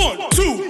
One, two,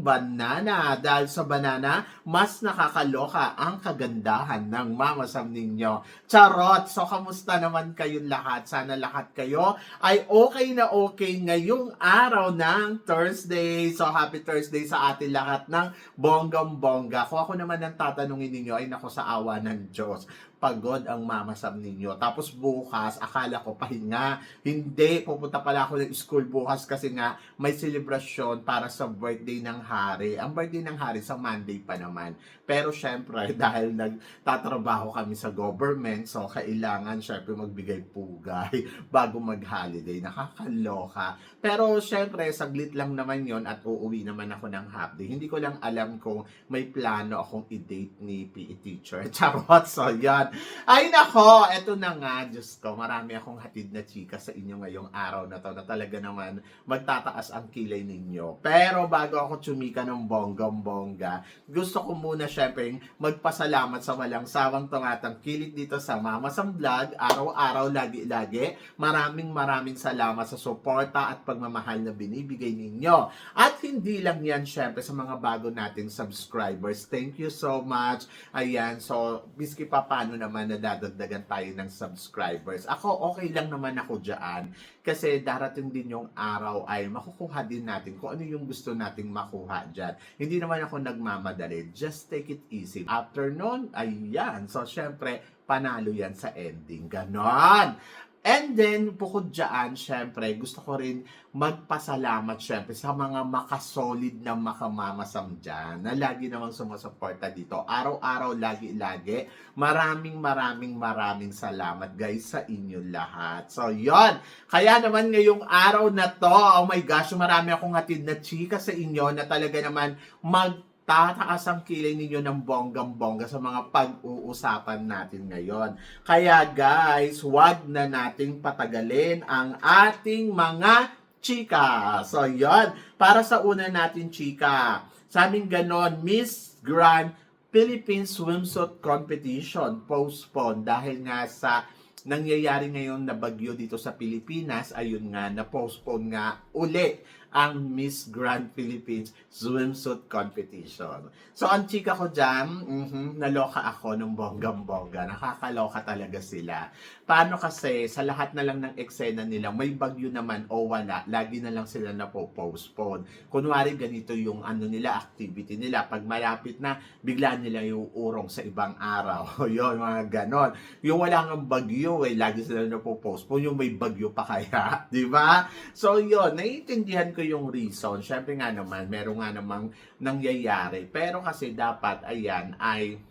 banana. Dahil sa banana, mas nakakaloka ang kagandahan ng mamasam ninyo. Charot! So, kamusta naman kayong lahat? Sana lahat kayo ay okay na okay ngayong araw ng Thursday. So, happy Thursday sa atin lahat ng bonggam-bongga. Kung ako naman ang tatanungin ninyo, ay nako sa awa ng Diyos pagod ang mamasam ninyo. Tapos bukas, akala ko pahinga. Hindi, pupunta pala ako ng school bukas kasi nga may celebration para sa birthday ng hari. Ang birthday ng hari sa Monday pa naman. Pero syempre, dahil nagtatrabaho kami sa government, so kailangan syempre magbigay pugay bago mag-holiday. Nakakaloka. Pero syempre, saglit lang naman yon at uuwi naman ako ng half day. Hindi ko lang alam kung may plano akong i-date ni PE teacher. Charot, so yan. Ay nako, eto na nga, Diyos ko, marami akong hatid na chika sa inyo ngayong araw na to na talaga naman magtataas ang kilay ninyo. Pero bago ako tsumika ng bonggam-bongga, gusto ko muna syempre magpasalamat sa walang sawang tumatang kilit dito sa Mama Sam Vlog, araw-araw, lagi-lagi. Maraming maraming salamat sa suporta at pagmamahal na binibigay ninyo. At hindi lang yan syempre sa mga bago nating subscribers. Thank you so much. Ayan, so biski pa paano naman na dadagdagan tayo ng subscribers. Ako, okay lang naman ako dyan. Kasi darating din yung araw ay makukuha din natin kung ano yung gusto nating makuha dyan. Hindi naman ako nagmamadali. Just take it easy. After nun, ayan. So, syempre, panalo yan sa ending. Ganon. And then, bukod dyan, syempre, gusto ko rin magpasalamat syempre sa mga makasolid na makamamasam dyan na lagi namang sumusuporta dito. Araw-araw, lagi-lagi. Maraming, maraming, maraming salamat guys sa inyo lahat. So, yon Kaya naman ngayong araw na to, oh my gosh, marami akong hatid na chika sa inyo na talaga naman mag tataas ang kilay ninyo ng bonggang-bongga sa mga pag-uusapan natin ngayon. Kaya guys, wag na nating patagalin ang ating mga chika. So, yon Para sa una natin chika, sa aming ganon, Miss Grand Philippines Swimsuit Competition postponed dahil nga sa nangyayari ngayon na bagyo dito sa Pilipinas, ayun nga, na-postpone nga uli ang Miss Grand Philippines Swimsuit Competition. So, ang chika ko dyan, mhm, naloka ako ng bonggam-bongga. Nakakaloka talaga sila. Paano kasi, sa lahat na lang ng eksena nila, may bagyo naman o wala, lagi na lang sila na postpone Kunwari, ganito yung ano nila, activity nila. Pag malapit na, bigla nila yung urong sa ibang araw. Yun, mga ganon. Yung wala ng bagyo, eh, lagi sila na postpone Yung may bagyo pa kaya, di ba? So, yun, naiintindihan ko yung reason. Siyempre nga naman, meron nga namang nangyayari. Pero kasi dapat, ayan, ay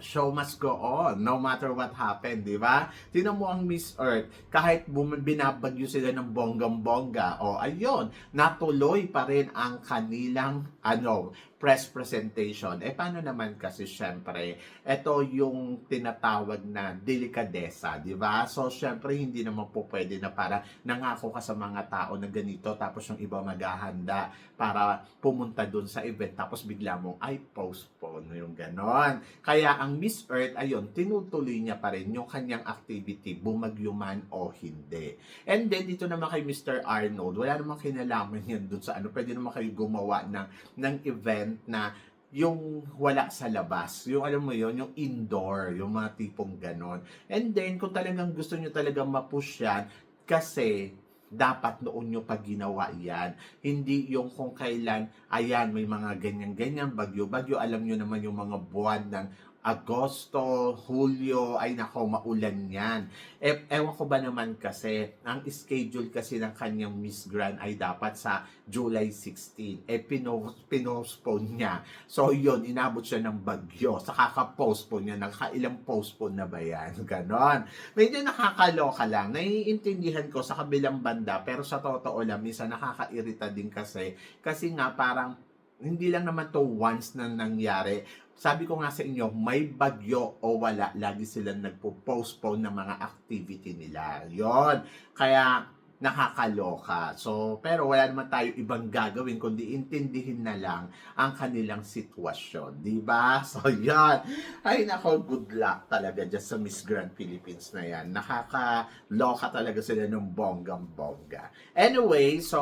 show must go on no matter what happened, di ba? Tinan mo ang Miss Earth, kahit binabagyo sila ng bonggam-bongga, o ayun, natuloy pa rin ang kanilang ano, press presentation. Eh, paano naman kasi, syempre, ito yung tinatawag na delikadesa, di ba? So, syempre, hindi naman po pwede na para nangako ka sa mga tao na ganito, tapos yung iba maghahanda para pumunta dun sa event, tapos bigla mo, ay, postpone yung ganon. Kaya, ang Miss Earth, ayun, tinutuloy niya pa rin yung kanyang activity, bumagyo man o hindi. And then, dito naman kay Mr. Arnold, wala namang kinalaman yan dun sa ano, pwede naman kayo gumawa ng, ng event na yung wala sa labas. Yung alam mo yon yung indoor, yung mga tipong ganon. And then, kung talagang gusto nyo talagang mapush yan, kasi dapat noon nyo pag ginawa yan. Hindi yung kung kailan, ayan, may mga ganyan-ganyan, bagyo-bagyo, alam nyo naman yung mga buwan ng Agosto, Hulyo, ay nako, maulan yan. E, ewan ko ba naman kasi, ang schedule kasi ng kanyang Miss Grand ay dapat sa July 16. Eh, pino, pinospone niya. So, yun, inabot siya ng bagyo. Sa kaka-postpone niya, nakailang postpone na ba yan? Ganon. Medyo nakakaloka lang. Naiintindihan ko sa kabilang banda, pero sa totoo lang, minsan nakakairita din kasi. Kasi nga, parang, hindi lang naman to once na nangyari. Sabi ko nga sa inyo, may bagyo o wala, lagi silang nagpo-postpone ng mga activity nila. Yon. Kaya nakakaloka. So, pero wala naman tayo ibang gagawin kundi intindihin na lang ang kanilang sitwasyon, 'di ba? So, yan. Ay nako, good luck talaga dyan sa Miss Grand Philippines na yan. Nakakaloka talaga sila ng bonggang-bongga. Anyway, so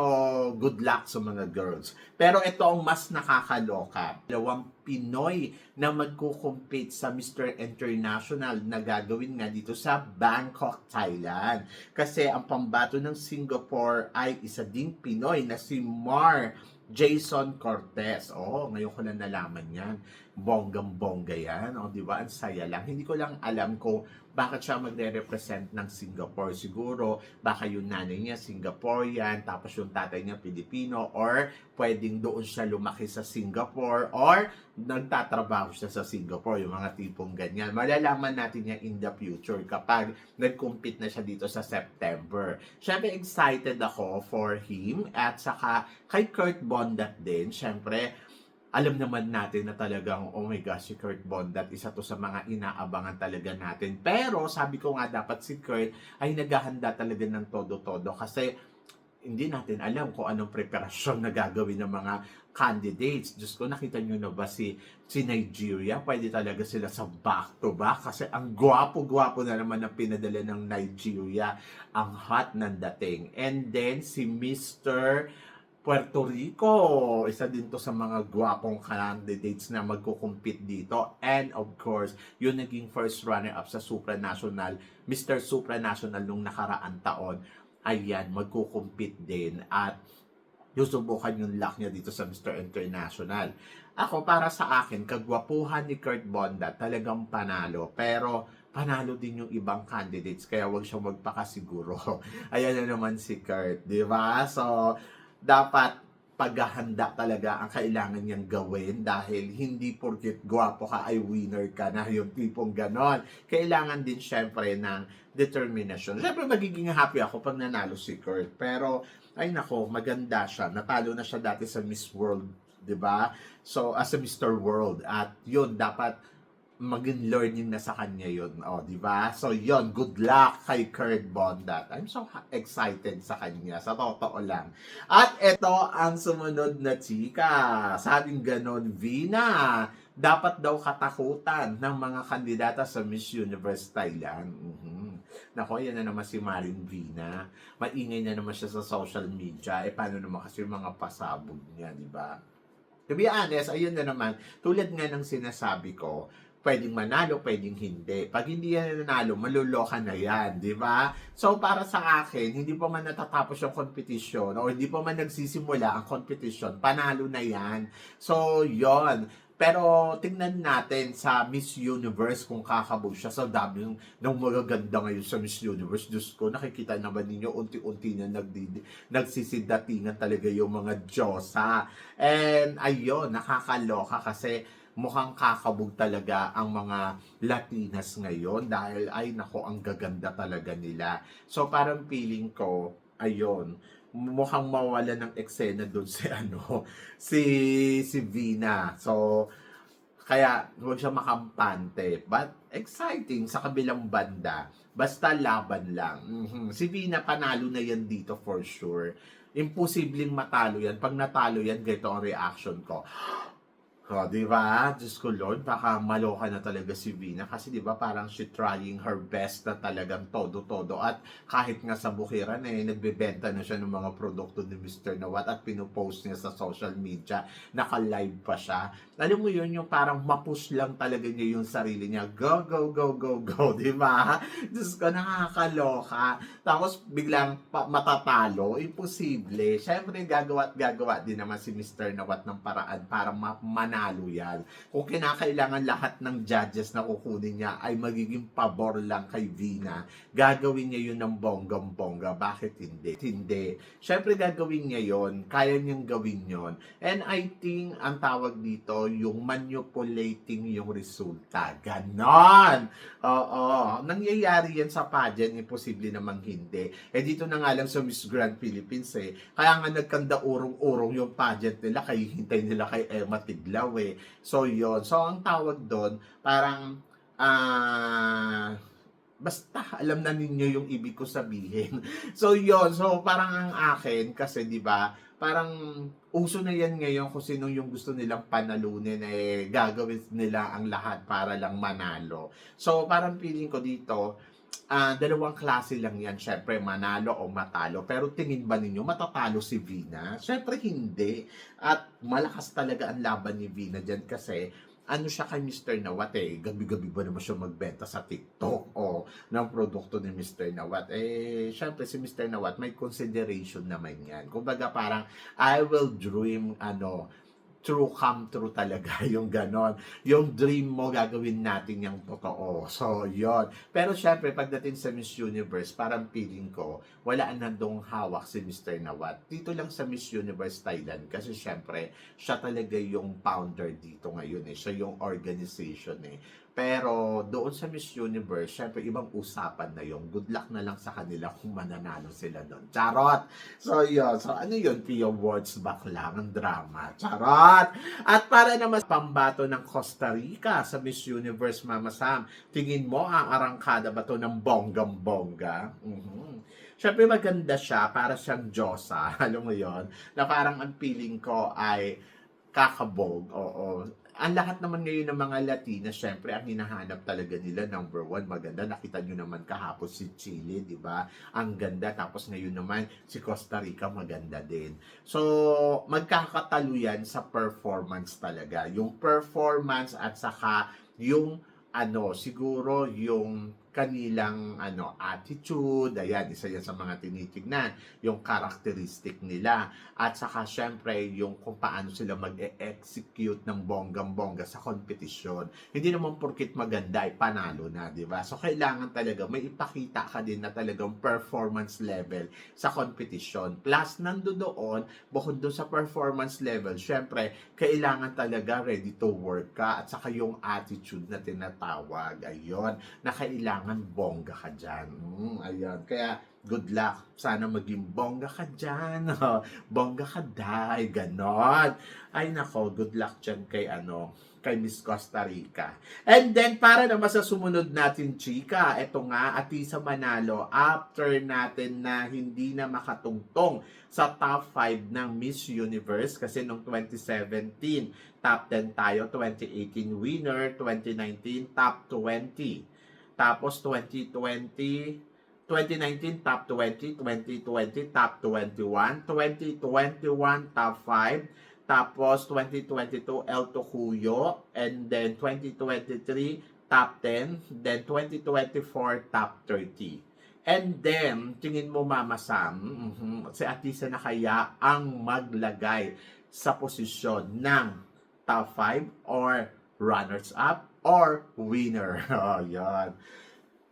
good luck sa mga girls. Pero ito ang mas nakakaloka. Dalawang Pinoy na magkukumpit sa Mr. International na gagawin nga dito sa Bangkok, Thailand. Kasi ang pambato ng Singapore ay isa ding Pinoy na si Mar Jason Cortez. Oh, ngayon ko na nalaman yan. Bonggang-bongga yan. O, di ba? Ang saya lang. Hindi ko lang alam kung bakit siya magre-represent ng Singapore. Siguro, baka yung nanay niya Singaporean, tapos yung tatay niya Pilipino, or pwedeng doon siya lumaki sa Singapore, or nagtatrabaho siya sa Singapore, yung mga tipong ganyan. Malalaman natin yan in the future kapag nag-compete na siya dito sa September. Siyempre, excited ako for him at saka kay Kurt Bondat din. Siyempre, alam naman natin na talagang, oh my gosh, si Kurt Bondat, isa to sa mga inaabangan talaga natin. Pero, sabi ko nga, dapat si Kurt ay naghahanda talaga ng todo-todo kasi hindi natin alam kung anong preparasyon na gagawin ng mga candidates. Diyos ko, nakita nyo na ba si, si Nigeria? Pwede talaga sila sa back-to-back kasi ang gwapo-gwapo na naman ang pinadala ng Nigeria. Ang hot ng dating. And then, si Mr. Puerto Rico. Isa din to sa mga gwapong candidates na magkukumpit dito. And of course, yung naging first runner-up sa supranational, Mr. Supranational nung nakaraan taon, ayan, magkukumpit din. At susubukan yung luck niya dito sa Mr. International. Ako, para sa akin, kagwapuhan ni Kurt Bonda, talagang panalo. Pero, panalo din yung ibang candidates, kaya wag siyang magpakasiguro. Ayan na naman si Kurt, di ba? So, dapat paghahanda talaga ang kailangan niyang gawin dahil hindi porket gwapo ka ay winner ka na yung tipong ganon. Kailangan din syempre ng determination. Syempre magiging happy ako pag nanalo si Kurt. Pero ay nako, maganda siya. Natalo na siya dati sa Miss World, 'di ba? So as a Mr. World at yun dapat maging learning na sa kanya yun. O, di ba? So, yun. Good luck kay Kurt Bondat. I'm so excited sa kanya. Sa totoo lang. At ito ang sumunod na chika. Sabing ganon, Vina. Dapat daw katakutan ng mga kandidata sa Miss Universe Thailand. Mhm. Nako, yan na naman si Marin Vina. Maingay na naman siya sa social media. Eh, paano naman kasi mga pasabog niya, di ba? To be honest, ayun na naman, tulad nga ng sinasabi ko, pwedeng manalo, pwedeng hindi. Pag hindi yan nanalo, maluloka na yan, di ba? So, para sa akin, hindi pa man natatapos yung competition o hindi pa man nagsisimula ang competition, panalo na yan. So, yon pero tingnan natin sa Miss Universe kung kakabog siya sa dami ng, ng magaganda ngayon sa Miss Universe. Diyos ko, nakikita naman ninyo unti-unti na nagdi, nagsisidatingan talaga yung mga Diyosa. And ayun, nakakaloka kasi mukhang kakabog talaga ang mga Latinas ngayon dahil ay nako ang gaganda talaga nila. So parang feeling ko, ayun, mukhang mawala ng eksena doon si ano, si si Vina. So kaya huwag siya makampante. But exciting sa kabilang banda. Basta laban lang. Mhm. Si Vina panalo na yan dito for sure. Imposibleng matalo yan. Pag natalo yan, ganito ang reaction ko. O, di ba? Diyos ko Lord, baka maloka na talaga si Vina kasi di ba parang she trying her best na talagang todo-todo at kahit nga sa bukiran eh, nagbebenta na siya ng mga produkto ni Mr. Nawat at pinupost niya sa social media, naka-live pa siya. Alam mo yun, yung parang mapush lang talaga niya yung sarili niya. Go, go, go, go, go, di ba? Diyos ko, nakakaloka. Tapos biglang matatalo, imposible. Siyempre, gagawa at gagawa din naman si Mr. Nawat ng paraan para ma- manalo yan. Kung kinakailangan lahat ng judges na kukunin niya ay magiging pabor lang kay Vina, gagawin niya yun ng bonggang-bongga. Bakit hindi? Hindi. Siyempre gagawin niya yon Kaya niyang gawin yon And I think ang tawag dito, yung manipulating yung resulta. Ganon! Oo. Nangyayari yan sa pageant, imposible namang hindi. Eh dito na nga lang sa Miss Grand Philippines eh. Kaya nga nagkanda urong-urong yung pageant nila, kay hintay nila kay Emma Tiglaw eh. So yon So ang tawag doon, parang ah basta alam na ninyo yung ibig ko sabihin. so yon so parang ang akin kasi 'di ba, parang uso na yan ngayon kung sino yung gusto nilang panalunin eh gagawin nila ang lahat para lang manalo. So parang feeling ko dito ah dalawang klase lang yan, syempre manalo o matalo. Pero tingin ba ninyo matatalo si Vina? Syempre hindi. At malakas talaga ang laban ni Vina dyan kasi ano siya kay Mr. Nawat eh, gabi-gabi ba naman siya magbenta sa TikTok o ng produkto ni Mr. Nawat? Eh, syempre si Mr. Nawat may consideration naman yan. Kumbaga parang, I will dream, ano, true come true talaga yung ganon. Yung dream mo, gagawin natin yung totoo. So, yon Pero syempre, pagdating sa Miss Universe, parang feeling ko, wala nandong hawak si Mr. Nawat. Dito lang sa Miss Universe Thailand. Kasi syempre, siya talaga yung founder dito ngayon eh. Siya yung organization eh. Pero doon sa Miss Universe, syempre ibang usapan na yung good luck na lang sa kanila kung mananalo sila doon. Charot! So yun, so ano yun, Pio Words back lang, ang drama. Charot! At para naman pambato ng Costa Rica sa Miss Universe Mama Sam, tingin mo ang arangkada ba to ng bonggam-bongga? Mhm. Syempre maganda siya, para siyang Diyosa, alam mo yon na parang ang feeling ko ay kakabog, oo. Ang lahat naman ngayon ng mga Latina, syempre, ang hinahanap talaga nila, number one, maganda. Nakita nyo naman kahapon si Chile, di ba? Ang ganda. Tapos ngayon naman, si Costa Rica, maganda din. So, magkakatalo yan sa performance talaga. Yung performance at saka yung ano, siguro yung kanilang ano attitude, ayan, isa yan sa mga tinitignan, yung characteristic nila, at saka syempre yung kung paano sila mag-execute ng bonggang-bongga sa kompetisyon. Hindi naman porkit maganda ay panalo na, di ba? So kailangan talaga may ipakita ka din na talagang performance level sa kompetisyon. Plus nando doon, bukod doon sa performance level, syempre kailangan talaga ready to work ka at saka yung attitude na tinatawag, ayun, na kailangan bongga ka dyan. Mm, ayun. Kaya, good luck. Sana maging bongga ka dyan. bongga ka dai. Ganon. Ay, nako, good luck dyan kay ano, kay Miss Costa Rica. And then, para naman sa sumunod natin, chika, eto nga, Atisa Manalo, after natin na hindi na makatungtong sa top 5 ng Miss Universe, kasi nung 2017, top 10 tayo, 2018 winner, 2019 top 20. Tapos 2020, 2019 top 20, 2020 top 21, 2021 top 5, tapos 2022 El Tocuyo, and then 2023 top 10, then 2024 top 30. And then, tingin mo Mama Sam, mhm, si Atisa na kaya ang maglagay sa posisyon ng top 5 or runners-up or winner. Oh, yan.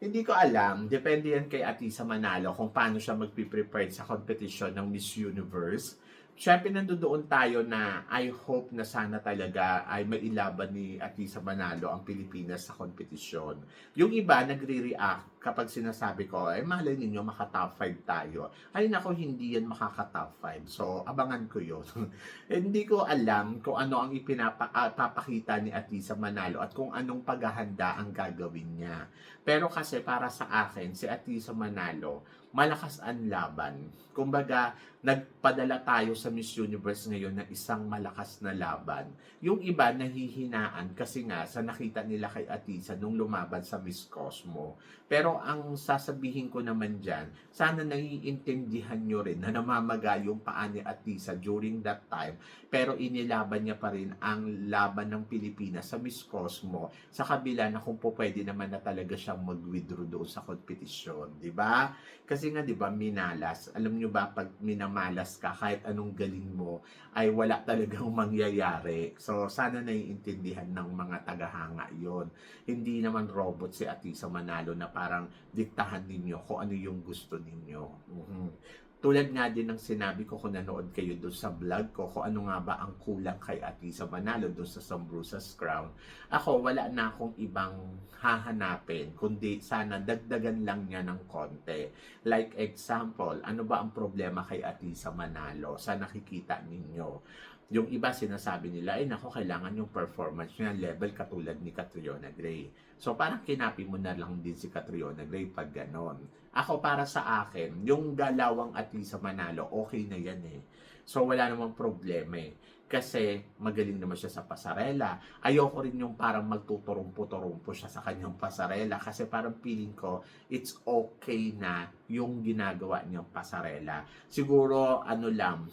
Hindi ko alam. Depende yan kay Atisa Manalo kung paano siya magpiprepare sa competition ng Miss Universe. Siyempre, nandoon tayo na I hope na sana talaga ay mailaban ni Atisa Manalo ang Pilipinas sa kompetisyon. Yung iba nagre-react kapag sinasabi ko, ay malay ninyo maka-top 5 tayo. Ay nako, hindi yan makaka-top 5. So, abangan ko yun. Eh, hindi ko alam kung ano ang ipinapakita ni Atisa Manalo at kung anong paghahanda ang gagawin niya. Pero kasi para sa akin, si Atisa Manalo, malakas ang laban. Kumbaga, nagpadala tayo sa Miss Universe ngayon ng isang malakas na laban. Yung iba nahihinaan kasi nga sa nakita nila kay Atisa nung lumaban sa Miss Cosmo. Pero ang sasabihin ko naman dyan, sana naiintindihan nyo rin na namamaga yung paa ni Atisa during that time. Pero inilaban niya pa rin ang laban ng Pilipinas sa Miss Cosmo sa kabila na kung po pwede naman na talaga siyang mag-withdraw doon sa kompetisyon. ba? Kasi nga, di ba, minalas. Alam nyo ba, pag minamalas ka, kahit anong galing mo, ay wala talagang mangyayari. So, sana naiintindihan ng mga tagahanga yon Hindi naman robot si Atisa Manalo na parang diktahan ninyo kung ano yung gusto ninyo. Mhm. Tulad nga din ng sinabi ko kung nanood kayo doon sa vlog ko, kung ano nga ba ang kulang kay Atisa Manalo doon sa Sambrusas Crown. Ako, wala na akong ibang hahanapin, kundi sana dagdagan lang niya ng konti. Like example, ano ba ang problema kay Atisa Manalo sa nakikita ninyo? Yung iba sinasabi nila, ay nako, kailangan yung performance niya level katulad ni Catriona Gray. So parang kinapi mo na lang din si Catriona Gray pag ganon. Ako para sa akin, yung galawang Atisa Manalo, okay na yan eh. So wala namang problema eh. Kasi magaling naman siya sa pasarela. Ayoko rin yung parang magtuturumpo-turumpo siya sa kanyang pasarela. Kasi parang feeling ko, it's okay na yung ginagawa niyang pasarela. Siguro, ano lang,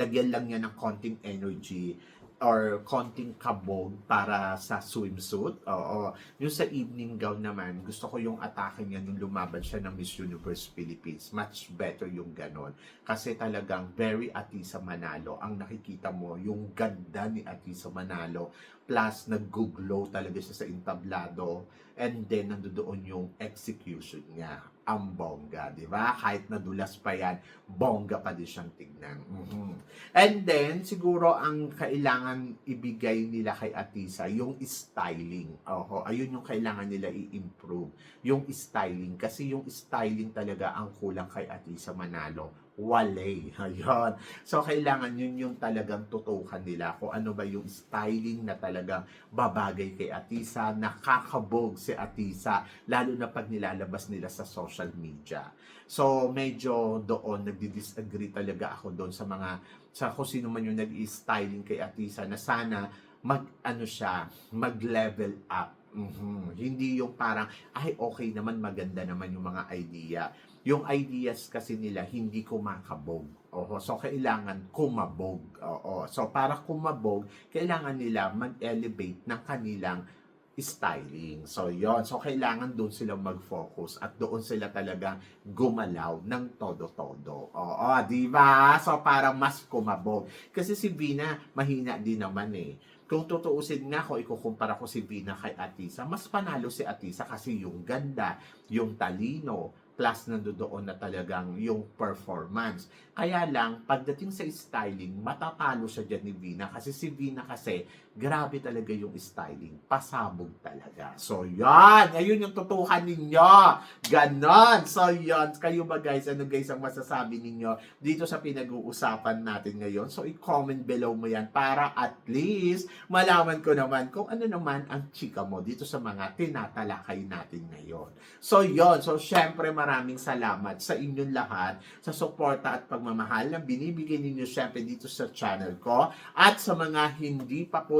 lagyan lang niya ng konting energy or konting kabog para sa swimsuit. Oo. Yung sa evening gown naman, gusto ko yung atake niya nung lumaban siya ng Miss Universe Philippines. Much better yung ganon. Kasi talagang very Atisa Manalo. Ang nakikita mo, yung ganda ni Atisa Manalo. Plus, nag-glow talaga siya sa entablado. And then, nandoon yung execution niya. Ang bongga, di ba? Kahit nadulas pa yan, bongga pa din siyang tignan. Mhm. And then, siguro ang kailangan ibigay nila kay Atisa, yung styling. Oho, ayun yung kailangan nila i-improve. Yung styling. Kasi yung styling talaga ang kulang kay Atisa Manalo. Wale. Ayun. So, kailangan yun yung talagang tutukan nila kung ano ba yung styling na talagang babagay kay Atisa, nakakabog si Atisa, lalo na pag nilalabas nila sa social media. So, medyo doon, nagdi-disagree talaga ako doon sa mga, sa kung sino man yung nag-styling kay Atisa na sana mag, ano siya, mag-level up. Mhm. Hindi yung parang, ay okay naman, maganda naman yung mga idea. Yung ideas kasi nila hindi kumakabog. Oho. So, kailangan kumabog. Oo. So, para kumabog, kailangan nila mag-elevate ng kanilang styling. So, yon So, kailangan doon sila mag-focus at doon sila talaga gumalaw ng todo-todo. Oo, di ba? So, para mas kumabog. Kasi si Vina, mahina din naman eh. Kung tutuusin nga ko, ikukumpara ko si Vina kay Atisa, mas panalo si Atisa kasi yung ganda, yung talino, plus nandoon na talagang yung performance. Kaya lang, pagdating sa styling, matatalo siya dyan ni Vina kasi si Vina kasi, grabe talaga yung styling. Pasabog talaga. So, yan! Ayun yung tutukan ninyo! Ganon! So, yan. Kayo ba guys, ano guys ang masasabi ninyo dito sa pinag-uusapan natin ngayon? So, i-comment below mo yan para at least malaman ko naman kung ano naman ang chika mo dito sa mga tinatalakay natin ngayon. So, yon So, syempre maraming salamat sa inyong lahat sa suporta at pagmamahal na binibigay ninyo syempre dito sa channel ko. At sa mga hindi pa po